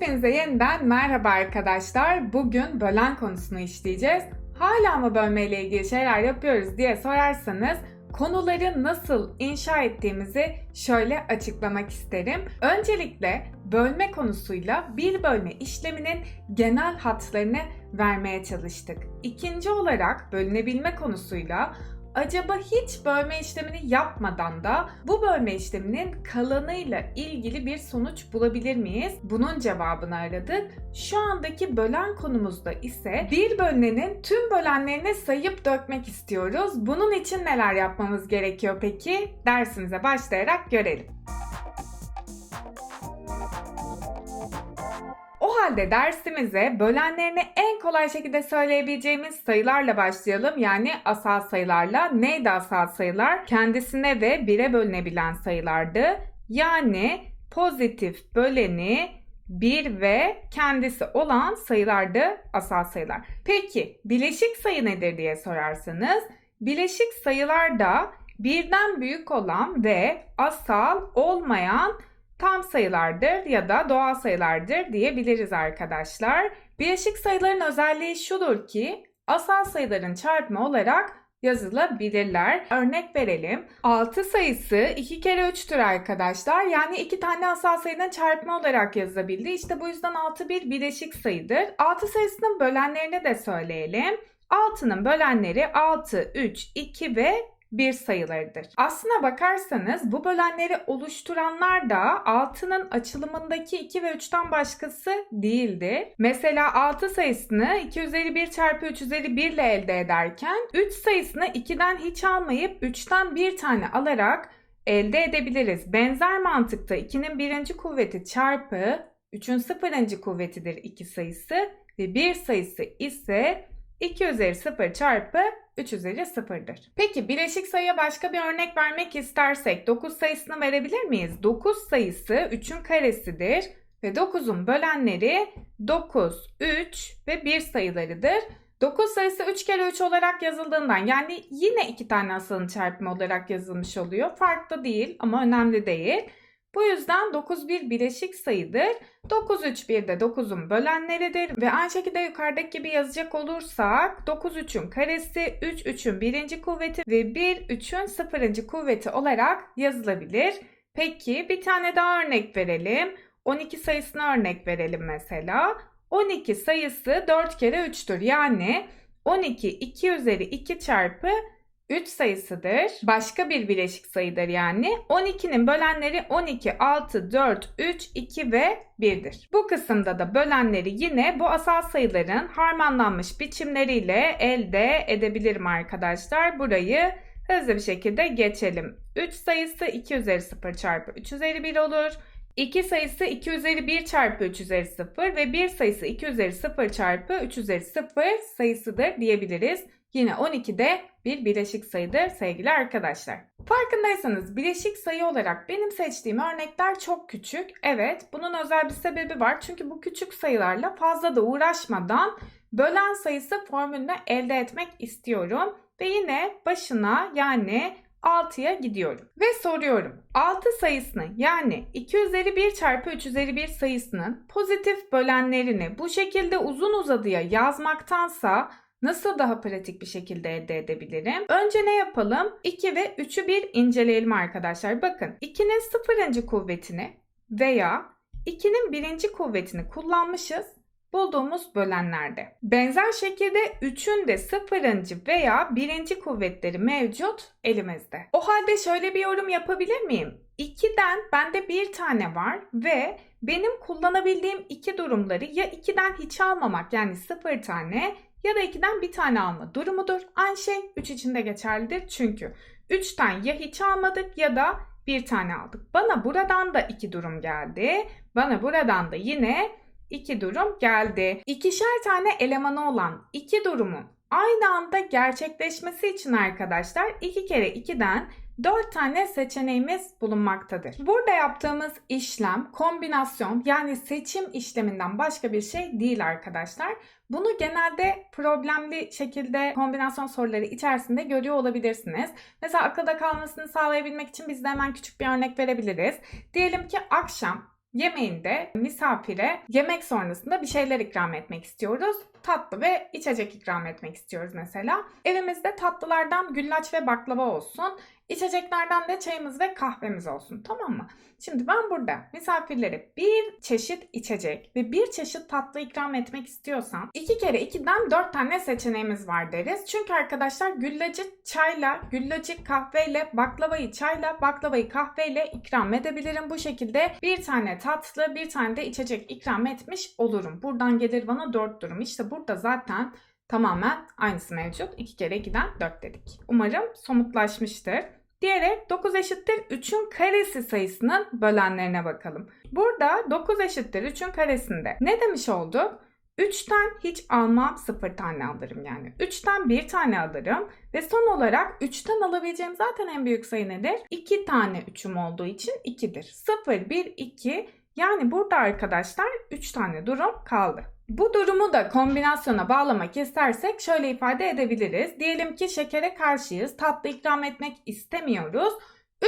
Hepinize yeniden merhaba arkadaşlar. Bugün bölen konusunu işleyeceğiz. Hala mı bölmeyle ilgili şeyler yapıyoruz diye sorarsanız konuları nasıl inşa ettiğimizi şöyle açıklamak isterim. Öncelikle bölme konusuyla bir bölme işleminin genel hatlarını vermeye çalıştık. İkinci olarak bölünebilme konusuyla acaba hiç bölme işlemini yapmadan da bu bölme işleminin kalanıyla ilgili bir sonuç bulabilir miyiz? Bunun cevabını aradık. Şu andaki bölen konumuzda ise bir bölünenin tüm bölenlerini sayıp dökmek istiyoruz. Bunun için neler yapmamız gerekiyor peki? Dersimize başlayarak görelim. Halde dersimize bölenlerini en kolay şekilde söyleyebileceğimiz sayılarla başlayalım. Yani asal sayılarla. Neydi asal sayılar? Kendisine ve bire bölünebilen sayılardı. Yani pozitif böleni 1 ve kendisi olan sayılardı asal sayılar. Peki bileşik sayı nedir diye sorarsanız bileşik sayılar da birden büyük olan ve asal olmayan tam sayılardır ya da doğal sayılardır diyebiliriz arkadaşlar. Bileşik sayıların özelliği şudur ki asal sayıların çarpımı olarak yazılabilirler. Örnek verelim. 6 sayısı 2 kere 3'tür arkadaşlar. Yani 2 tane asal sayının çarpımı olarak yazılabildi. İşte bu yüzden 6 bir bileşik sayıdır. 6 sayısının bölenlerini de söyleyelim. 6'nın bölenleri 6, 3, 2 ve 1 sayılarıdır. Aslına bakarsanız bu bölenleri oluşturanlar da 6'nın açılımındaki 2 ve 3'ten başkası değildir. Mesela 6 sayısını 2 üzeri 1 çarpı 3 üzeri 1 ile elde ederken 3 sayısını 2'den hiç almayıp 3'ten bir tane alarak elde edebiliriz. Benzer mantıkta 2'nin birinci kuvveti çarpı 3'ün sıfırıncı kuvvetidir 2 sayısı ve 1 sayısı ise 2 üzeri 0 çarpı 3 üzeri 0'dır. Peki bileşik sayıya başka bir örnek vermek istersek 9 sayısını verebilir miyiz? 9 sayısı 3'ün karesidir ve 9'un bölenleri 9, 3 ve 1 sayılarıdır. 9 sayısı 3 kere 3 olarak yazıldığından yani yine 2 tane asalın çarpımı olarak yazılmış oluyor. Farklı değil ama önemli değil. Bu yüzden 9 bir bileşik sayıdır. 9 3 1 de 9'un bölenleridir ve aynı şekilde yukarıdaki gibi yazacak olursak 9 3'ün karesi 3 3'ün birinci kuvveti ve 1 3'ün sıfırıncı kuvveti olarak yazılabilir. Peki bir tane daha örnek verelim. 12 sayısına örnek verelim mesela. 12 sayısı 4 kere 3'tür. Yani 12 2 üzeri 2 çarpı 3 sayısıdır. Başka bir bileşik sayıdır yani. 12'nin bölenleri 12, 6, 4, 3, 2 ve 1'dir. Bu kısımda da bölenleri yine bu asal sayıların harmanlanmış biçimleriyle elde edebilirim arkadaşlar. Burayı hızlı bir şekilde geçelim. 3 sayısı 2 üzeri 0 çarpı 3 üzeri 1 olur. 2 sayısı 2 üzeri 1 çarpı 3 üzeri 0 ve 1 sayısı 2 üzeri 0 çarpı 3 üzeri 0 sayısıdır diyebiliriz. Yine 12 de bir bileşik sayıdır sevgili arkadaşlar. Farkındaysanız bileşik sayı olarak benim seçtiğim örnekler çok küçük. Evet bunun özel bir sebebi var. Çünkü bu küçük sayılarla fazla da uğraşmadan bölen sayısı formülünü elde etmek istiyorum. Ve yine başına yani 6'ya gidiyorum. Ve soruyorum. 6 sayısını yani 2 üzeri 1 çarpı 3 üzeri 1 sayısının pozitif bölenlerini bu şekilde uzun uzadıya yazmaktansa Nasıl daha pratik bir şekilde elde edebilirim? Önce ne yapalım? 2 ve 3'ü bir inceleyelim arkadaşlar. Bakın 2'nin sıfırıncı kuvvetini veya 2'nin birinci kuvvetini kullanmışız bulduğumuz bölenlerde. Benzer şekilde 3'ün de sıfırıncı veya birinci kuvvetleri mevcut elimizde. O halde şöyle bir yorum yapabilir miyim? 2'den bende bir tane var ve benim kullanabildiğim iki durumları ya 2'den hiç almamak yani sıfır tane ya da 2'den bir tane alma durumudur. Aynı şey 3 için de geçerlidir. Çünkü 3'ten ya hiç almadık ya da bir tane aldık. Bana buradan da iki durum geldi. Bana buradan da yine iki durum geldi. İkişer tane elemanı olan iki durumun aynı anda gerçekleşmesi için arkadaşlar 2 kere 2'den 4 tane seçeneğimiz bulunmaktadır. Burada yaptığımız işlem kombinasyon yani seçim işleminden başka bir şey değil arkadaşlar. Bunu genelde problemli şekilde kombinasyon soruları içerisinde görüyor olabilirsiniz. Mesela akılda kalmasını sağlayabilmek için biz de hemen küçük bir örnek verebiliriz. Diyelim ki akşam Yemeğinde misafire yemek sonrasında bir şeyler ikram etmek istiyoruz. Tatlı ve içecek ikram etmek istiyoruz mesela. Evimizde tatlılardan güllaç ve baklava olsun. İçeceklerden de çayımız ve kahvemiz olsun tamam mı? Şimdi ben burada misafirlere bir çeşit içecek ve bir çeşit tatlı ikram etmek istiyorsam iki kere ikiden dört tane seçeneğimiz var deriz. Çünkü arkadaşlar güllacı çayla, güllacı kahveyle, baklavayı çayla, baklavayı kahveyle ikram edebilirim. Bu şekilde bir tane tatlı, bir tane de içecek ikram etmiş olurum. Buradan gelir bana dört durum. İşte burada zaten tamamen aynısı mevcut. 2 kere 2'den 4 dedik. Umarım somutlaşmıştır. Diğeri 9 eşittir 3'ün karesi sayısının bölenlerine bakalım. Burada 9 eşittir 3'ün karesinde ne demiş olduk? 3'ten hiç almam 0 tane alırım yani. 3'ten 1 tane alırım ve son olarak 3'ten alabileceğim zaten en büyük sayı nedir? 2 tane 3'üm olduğu için 2'dir. 0, 1, 2 yani burada arkadaşlar 3 tane durum kaldı. Bu durumu da kombinasyona bağlamak istersek şöyle ifade edebiliriz. Diyelim ki şekere karşıyız, tatlı ikram etmek istemiyoruz.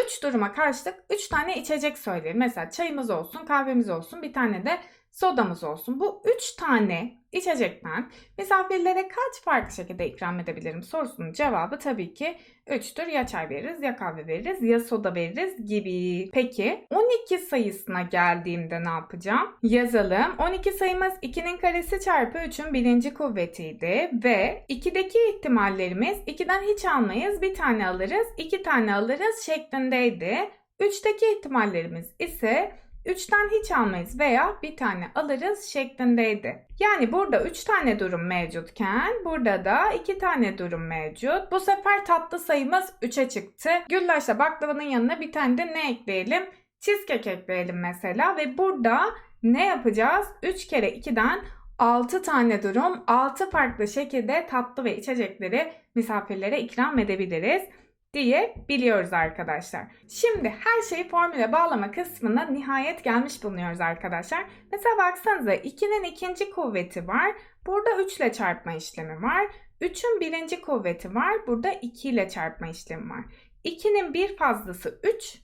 3 duruma karşılık 3 tane içecek söyleyelim. Mesela çayımız olsun, kahvemiz olsun, bir tane de sodamız olsun. Bu 3 tane içecekten misafirlere kaç farklı şekilde ikram edebilirim sorusunun cevabı tabii ki 3'tür. Ya çay veririz, ya kahve veririz, ya soda veririz gibi. Peki 12 sayısına geldiğimde ne yapacağım? Yazalım. 12 sayımız 2'nin karesi çarpı 3'ün birinci kuvvetiydi ve 2'deki ihtimallerimiz 2'den hiç almayız, bir tane alırız, 2 tane alırız şeklindeydi. 3'teki ihtimallerimiz ise 3'ten hiç almayız veya bir tane alırız şeklindeydi. Yani burada 3 tane durum mevcutken burada da 2 tane durum mevcut. Bu sefer tatlı sayımız 3'e çıktı. Güllaçla baklavanın yanına bir tane de ne ekleyelim? Cheesecake ekleyelim mesela ve burada ne yapacağız? 3 kere 2'den 6 tane durum, 6 farklı şekilde tatlı ve içecekleri misafirlere ikram edebiliriz diye biliyoruz arkadaşlar. Şimdi her şeyi formüle bağlama kısmına nihayet gelmiş bulunuyoruz arkadaşlar. Mesela baksanıza 2'nin ikinci kuvveti var. Burada 3 ile çarpma işlemi var. 3'ün birinci kuvveti var. Burada 2 ile çarpma işlemi var. 2'nin bir fazlası 3.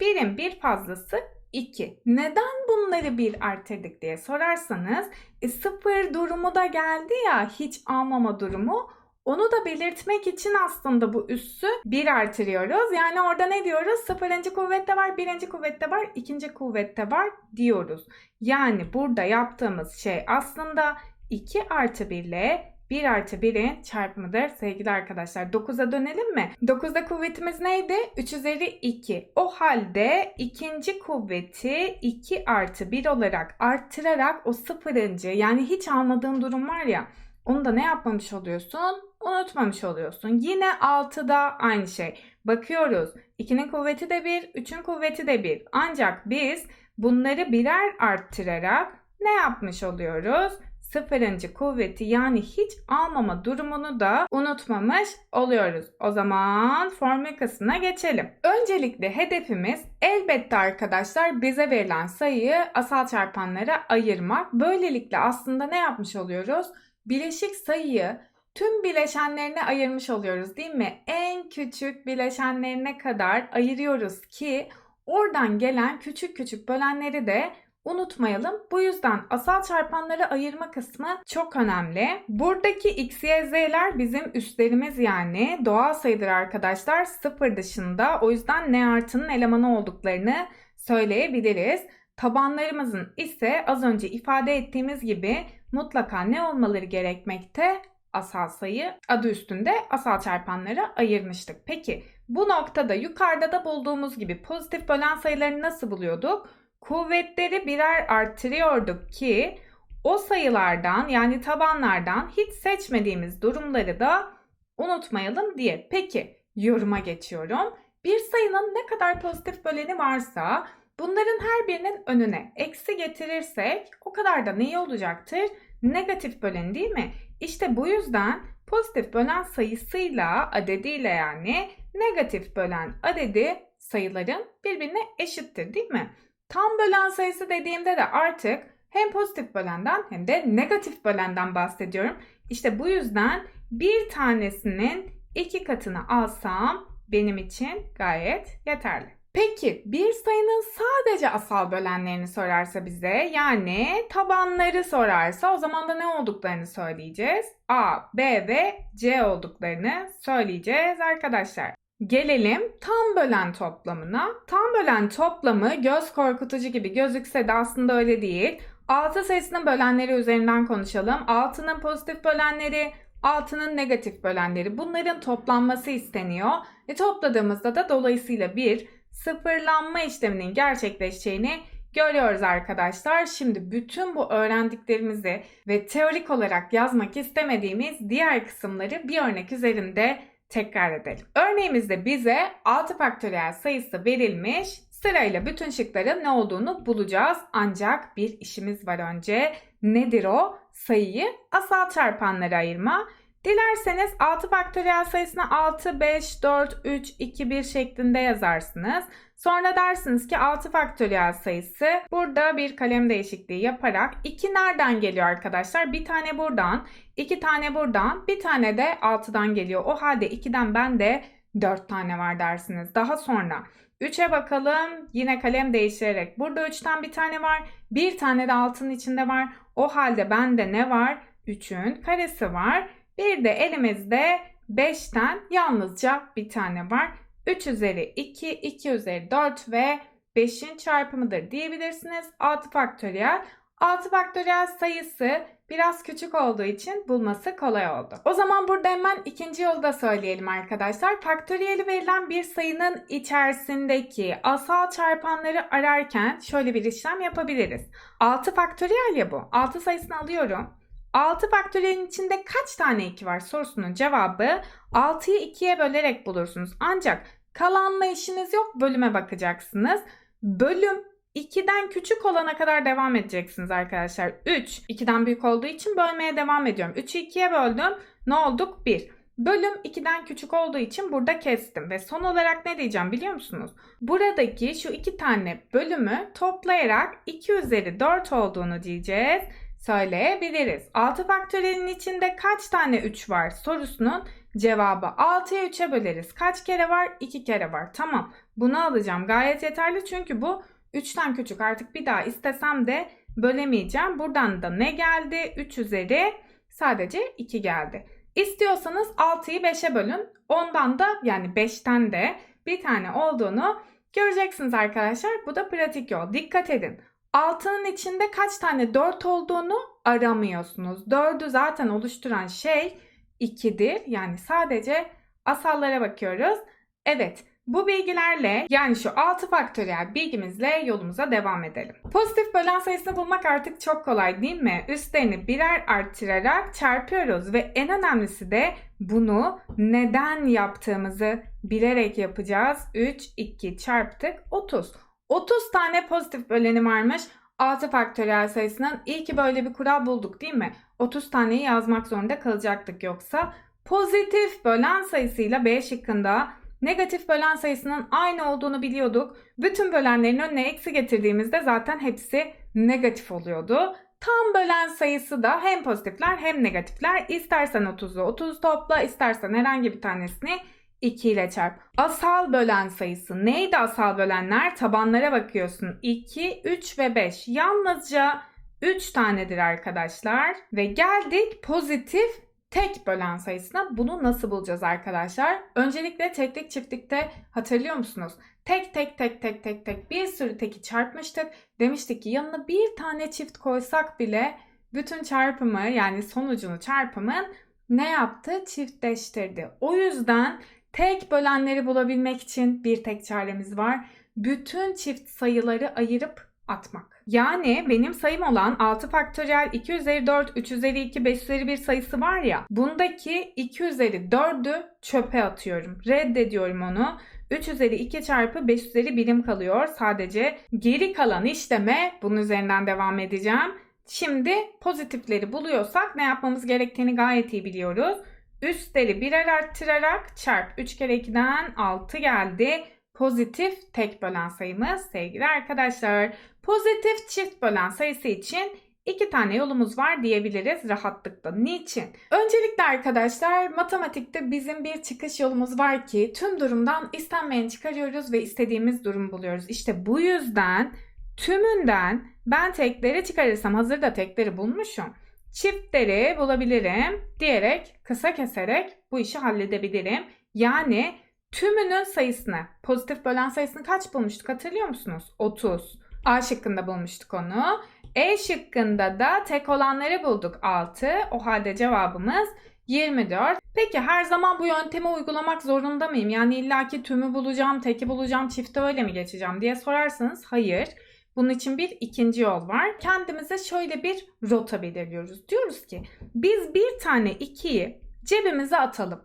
1'in bir fazlası 2. Neden bunları bir arttırdık diye sorarsanız e, sıfır durumu da geldi ya hiç almama durumu. Onu da belirtmek için aslında bu üssü bir artırıyoruz. Yani orada ne diyoruz? Sıfırıncı kuvvette var, birinci kuvvette var, ikinci kuvvette var diyoruz. Yani burada yaptığımız şey aslında 2 artı 1 ile 1 artı 1'in çarpımıdır sevgili arkadaşlar. 9'a dönelim mi? 9'da kuvvetimiz neydi? 3 üzeri 2. O halde ikinci kuvveti 2 artı 1 olarak arttırarak o sıfırıncı yani hiç almadığın durum var ya onu da ne yapmamış oluyorsun? Unutmamış oluyorsun. Yine 6'da aynı şey. Bakıyoruz. 2'nin kuvveti de 1, 3'ün kuvveti de 1. Ancak biz bunları birer arttırarak ne yapmış oluyoruz? Sıfırıncı kuvveti yani hiç almama durumunu da unutmamış oluyoruz. O zaman formül kısmına geçelim. Öncelikle hedefimiz elbette arkadaşlar bize verilen sayıyı asal çarpanlara ayırmak. Böylelikle aslında ne yapmış oluyoruz? Bileşik sayıyı tüm bileşenlerine ayırmış oluyoruz değil mi? En küçük bileşenlerine kadar ayırıyoruz ki oradan gelen küçük küçük bölenleri de unutmayalım. Bu yüzden asal çarpanları ayırma kısmı çok önemli. Buradaki x, y, z'ler bizim üstlerimiz yani doğal sayıdır arkadaşlar. Sıfır dışında o yüzden n artının elemanı olduklarını söyleyebiliriz. Tabanlarımızın ise az önce ifade ettiğimiz gibi mutlaka ne olmaları gerekmekte? Asal sayı adı üstünde asal çarpanlara ayırmıştık. Peki bu noktada yukarıda da bulduğumuz gibi pozitif bölen sayıları nasıl buluyorduk? Kuvvetleri birer arttırıyorduk ki o sayılardan yani tabanlardan hiç seçmediğimiz durumları da unutmayalım diye. Peki yoruma geçiyorum. Bir sayının ne kadar pozitif böleni varsa bunların her birinin önüne eksi getirirsek o kadar da neyi olacaktır? Negatif bölen değil mi? İşte bu yüzden pozitif bölen sayısıyla adediyle yani negatif bölen adedi sayıların birbirine eşittir değil mi? Tam bölen sayısı dediğimde de artık hem pozitif bölenden hem de negatif bölenden bahsediyorum. İşte bu yüzden bir tanesinin iki katını alsam benim için gayet yeterli. Peki bir sayının sadece asal bölenlerini sorarsa bize yani tabanları sorarsa o zaman da ne olduklarını söyleyeceğiz. A, B ve C olduklarını söyleyeceğiz arkadaşlar. Gelelim tam bölen toplamına. Tam bölen toplamı göz korkutucu gibi gözükse de aslında öyle değil. 6 sayısının bölenleri üzerinden konuşalım. 6'nın pozitif bölenleri, 6'nın negatif bölenleri. Bunların toplanması isteniyor. E topladığımızda da dolayısıyla bir sıfırlanma işleminin gerçekleşeceğini görüyoruz arkadaşlar. Şimdi bütün bu öğrendiklerimizi ve teorik olarak yazmak istemediğimiz diğer kısımları bir örnek üzerinde tekrar edelim. Örneğimizde bize 6 faktöriyel sayısı verilmiş. Sırayla bütün şıkların ne olduğunu bulacağız. Ancak bir işimiz var önce. Nedir o? Sayıyı asal çarpanlara ayırma. Dilerseniz 6 faktöriyel sayısını 6, 5, 4, 3, 2, 1 şeklinde yazarsınız. Sonra dersiniz ki 6 faktöriyel sayısı burada bir kalem değişikliği yaparak 2 nereden geliyor arkadaşlar? Bir tane buradan, 2 tane buradan, bir tane de 6'dan geliyor. O halde 2'den bende 4 tane var dersiniz. Daha sonra 3'e bakalım. Yine kalem değiştirerek. Burada 3'ten bir tane var. Bir tane de 6'nın içinde var. O halde bende ne var? 3'ün karesi var. Bir de elimizde 5'ten yalnızca bir tane var. 3 üzeri 2, 2 üzeri 4 ve 5'in çarpımıdır diyebilirsiniz. 6 faktöriyel. 6 faktöriyel sayısı biraz küçük olduğu için bulması kolay oldu. O zaman burada hemen ikinci yolu da söyleyelim arkadaşlar. Faktöriyeli verilen bir sayının içerisindeki asal çarpanları ararken şöyle bir işlem yapabiliriz. 6 faktöriyel ya bu. 6 sayısını alıyorum. 6 faktöriyelin içinde kaç tane 2 var sorusunun cevabı 6'yı 2'ye bölerek bulursunuz. Ancak kalanla işiniz yok bölüme bakacaksınız. Bölüm 2'den küçük olana kadar devam edeceksiniz arkadaşlar. 3 2'den büyük olduğu için bölmeye devam ediyorum. 3'ü 2'ye böldüm. Ne olduk? 1. Bölüm 2'den küçük olduğu için burada kestim ve son olarak ne diyeceğim biliyor musunuz? Buradaki şu iki tane bölümü toplayarak 2 üzeri 4 olduğunu diyeceğiz söyleyebiliriz. 6 faktöriyelin içinde kaç tane 3 var sorusunun cevabı 6'ya 3'e böleriz. Kaç kere var? 2 kere var. Tamam bunu alacağım gayet yeterli çünkü bu 3'ten küçük artık bir daha istesem de bölemeyeceğim. Buradan da ne geldi? 3 üzeri sadece 2 geldi. İstiyorsanız 6'yı 5'e bölün. Ondan da yani 5'ten de bir tane olduğunu göreceksiniz arkadaşlar. Bu da pratik yol. Dikkat edin. 6'nın içinde kaç tane 4 olduğunu aramıyorsunuz. 4'ü zaten oluşturan şey 2'dir. Yani sadece asallara bakıyoruz. Evet bu bilgilerle yani şu 6 faktöriyel bilgimizle yolumuza devam edelim. Pozitif bölen sayısını bulmak artık çok kolay değil mi? Üstlerini birer arttırarak çarpıyoruz ve en önemlisi de bunu neden yaptığımızı bilerek yapacağız. 3, 2 çarptık 30. 30 tane pozitif böleni varmış. 6 faktöriyel sayısının iyi ki böyle bir kural bulduk değil mi? 30 taneyi yazmak zorunda kalacaktık yoksa. Pozitif bölen sayısıyla B şıkkında negatif bölen sayısının aynı olduğunu biliyorduk. Bütün bölenlerin önüne eksi getirdiğimizde zaten hepsi negatif oluyordu. Tam bölen sayısı da hem pozitifler hem negatifler. İstersen 30'u 30 topla, istersen herhangi bir tanesini 2 ile çarp. Asal bölen sayısı neydi asal bölenler? Tabanlara bakıyorsun. 2, 3 ve 5. Yalnızca 3 tanedir arkadaşlar. Ve geldik pozitif tek bölen sayısına. Bunu nasıl bulacağız arkadaşlar? Öncelikle teklik çiftlikte hatırlıyor musunuz? Tek tek tek tek tek tek bir sürü teki çarpmıştık. Demiştik ki yanına bir tane çift koysak bile bütün çarpımı yani sonucunu çarpımın ne yaptı? Çiftleştirdi. O yüzden Tek bölenleri bulabilmek için bir tek çaremiz var. Bütün çift sayıları ayırıp atmak. Yani benim sayım olan 6 faktöriyel 2 üzeri 4, 3 üzeri 2, 5 üzeri 1 sayısı var ya bundaki 2 üzeri 4'ü çöpe atıyorum. Reddediyorum onu. 3 üzeri 2 çarpı 5 üzeri birim kalıyor sadece. Geri kalan işleme bunun üzerinden devam edeceğim. Şimdi pozitifleri buluyorsak ne yapmamız gerektiğini gayet iyi biliyoruz. Üstleri birer arttırarak çarp 3 kere 2'den 6 geldi. Pozitif tek bölen sayımız sevgili arkadaşlar. Pozitif çift bölen sayısı için iki tane yolumuz var diyebiliriz rahatlıkla. Niçin? Öncelikle arkadaşlar matematikte bizim bir çıkış yolumuz var ki tüm durumdan istenmeyeni çıkarıyoruz ve istediğimiz durum buluyoruz. İşte bu yüzden tümünden ben tekleri çıkarırsam hazırda tekleri bulmuşum. Çiftleri bulabilirim diyerek kısa keserek bu işi halledebilirim. Yani tümünün sayısını, pozitif bölen sayısını kaç bulmuştuk hatırlıyor musunuz? 30. A şıkkında bulmuştuk onu. E şıkkında da tek olanları bulduk 6. O halde cevabımız 24. Peki her zaman bu yöntemi uygulamak zorunda mıyım? Yani illaki tümü bulacağım, teki bulacağım, çifte öyle mi geçeceğim diye sorarsanız hayır. Bunun için bir ikinci yol var. Kendimize şöyle bir rota belirliyoruz. Diyoruz ki biz bir tane 2'yi cebimize atalım.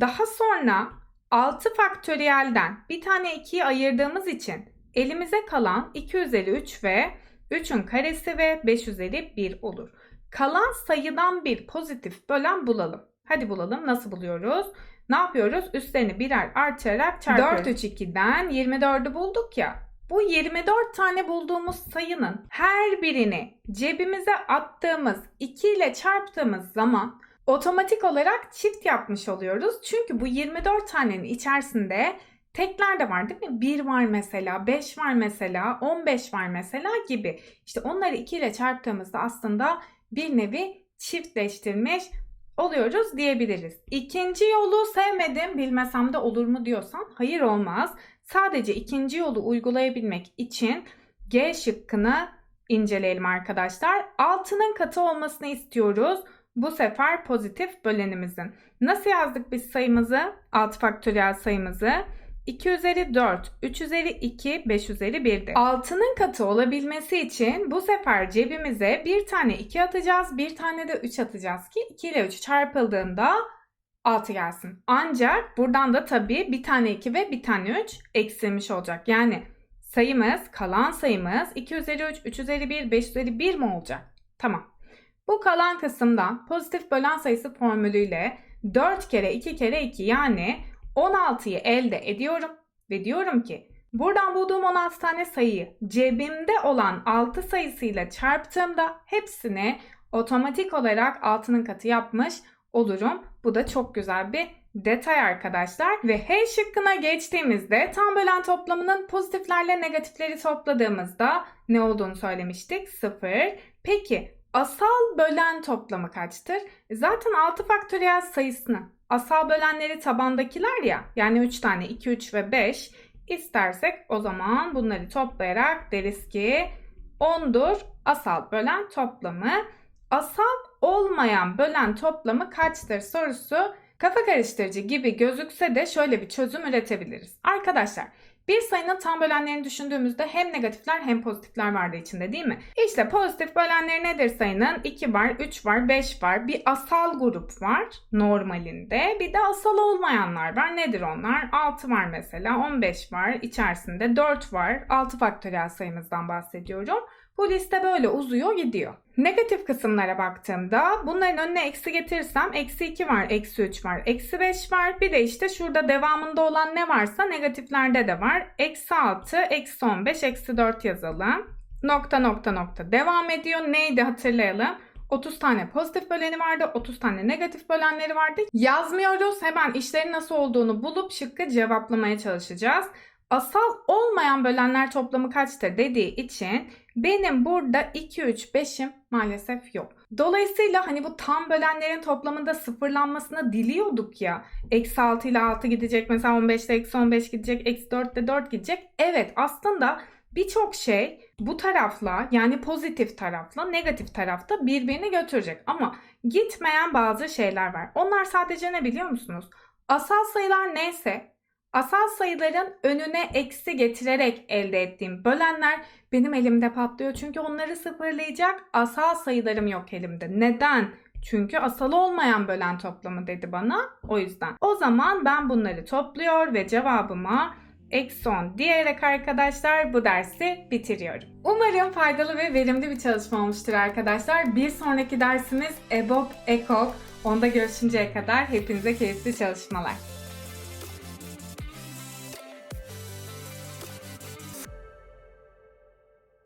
Daha sonra 6 faktöriyelden bir tane 2'yi ayırdığımız için elimize kalan 2 üzeri 3 ve 3'ün karesi ve 5 üzeri 1 olur. Kalan sayıdan bir pozitif bölen bulalım. Hadi bulalım. Nasıl buluyoruz? Ne yapıyoruz? Üstlerini birer artırarak çarpıyoruz. 4 3 2'den 24'ü bulduk ya. Bu 24 tane bulduğumuz sayının her birini cebimize attığımız 2 ile çarptığımız zaman otomatik olarak çift yapmış oluyoruz. Çünkü bu 24 tanenin içerisinde tekler de var değil mi? 1 var mesela, 5 var mesela, 15 var mesela gibi. İşte onları 2 ile çarptığımızda aslında bir nevi çiftleştirmiş oluyoruz diyebiliriz. İkinci yolu sevmedim, bilmesem de olur mu diyorsan hayır olmaz. Sadece ikinci yolu uygulayabilmek için G şıkkını inceleyelim arkadaşlar. Altının katı olmasını istiyoruz. Bu sefer pozitif bölenimizin. Nasıl yazdık biz sayımızı? Alt faktöriyel sayımızı. 2 üzeri 4, 3 üzeri 2, 5 üzeri 1'dir. Altının katı olabilmesi için bu sefer cebimize bir tane 2 atacağız, bir tane de 3 atacağız ki 2 ile 3 çarpıldığında 6 gelsin. Ancak buradan da tabii bir tane 2 ve bir tane 3 eksilmiş olacak. Yani sayımız, kalan sayımız 2 üzeri 3, 3 üzeri 1, 5 üzeri 1 mi olacak? Tamam. Bu kalan kısımdan pozitif bölen sayısı formülüyle 4 kere 2 kere 2 yani 16'yı elde ediyorum ve diyorum ki buradan bulduğum 16 tane sayıyı cebimde olan 6 sayısıyla çarptığımda hepsini otomatik olarak altının katı yapmış olurum. Bu da çok güzel bir detay arkadaşlar. Ve H şıkkına geçtiğimizde tam bölen toplamının pozitiflerle negatifleri topladığımızda ne olduğunu söylemiştik? 0. Peki asal bölen toplamı kaçtır? Zaten 6 faktöriyel sayısını asal bölenleri tabandakiler ya yani 3 tane 2, 3 ve 5 istersek o zaman bunları toplayarak deriz ki 10'dur asal bölen toplamı. Asal olmayan bölen toplamı kaçtır sorusu kafa karıştırıcı gibi gözükse de şöyle bir çözüm üretebiliriz. Arkadaşlar bir sayının tam bölenlerini düşündüğümüzde hem negatifler hem pozitifler vardı içinde değil mi? İşte pozitif bölenleri nedir sayının? 2 var, 3 var, 5 var. Bir asal grup var normalinde. Bir de asal olmayanlar var. Nedir onlar? 6 var mesela, 15 var. içerisinde 4 var. 6 faktöriyel sayımızdan bahsediyorum. Bu liste böyle uzuyor gidiyor. Negatif kısımlara baktığımda bunların önüne eksi getirirsem eksi 2 var, eksi 3 var, eksi 5 var. Bir de işte şurada devamında olan ne varsa negatiflerde de var. Eksi 6, eksi 15, eksi 4 yazalım. Nokta nokta nokta devam ediyor. Neydi hatırlayalım. 30 tane pozitif böleni vardı, 30 tane negatif bölenleri vardı. Yazmıyoruz. Hemen işlerin nasıl olduğunu bulup şıkkı cevaplamaya çalışacağız. Asal olmayan bölenler toplamı kaçtır dediği için benim burada 2, 3, 5'im maalesef yok. Dolayısıyla hani bu tam bölenlerin toplamında sıfırlanmasını diliyorduk ya. Eksi 6 ile 6 gidecek mesela 15 ile eksi 15 gidecek. Eksi 4 ile 4 gidecek. Evet aslında birçok şey bu tarafla yani pozitif tarafla negatif tarafta birbirini götürecek. Ama gitmeyen bazı şeyler var. Onlar sadece ne biliyor musunuz? Asal sayılar neyse Asal sayıların önüne eksi getirerek elde ettiğim bölenler benim elimde patlıyor. Çünkü onları sıfırlayacak asal sayılarım yok elimde. Neden? Çünkü asal olmayan bölen toplamı dedi bana. O yüzden. O zaman ben bunları topluyor ve cevabıma eksi 10 diyerek arkadaşlar bu dersi bitiriyorum. Umarım faydalı ve verimli bir çalışma olmuştur arkadaşlar. Bir sonraki dersimiz EBOB EKOK. Onda görüşünceye kadar hepinize keyifli çalışmalar.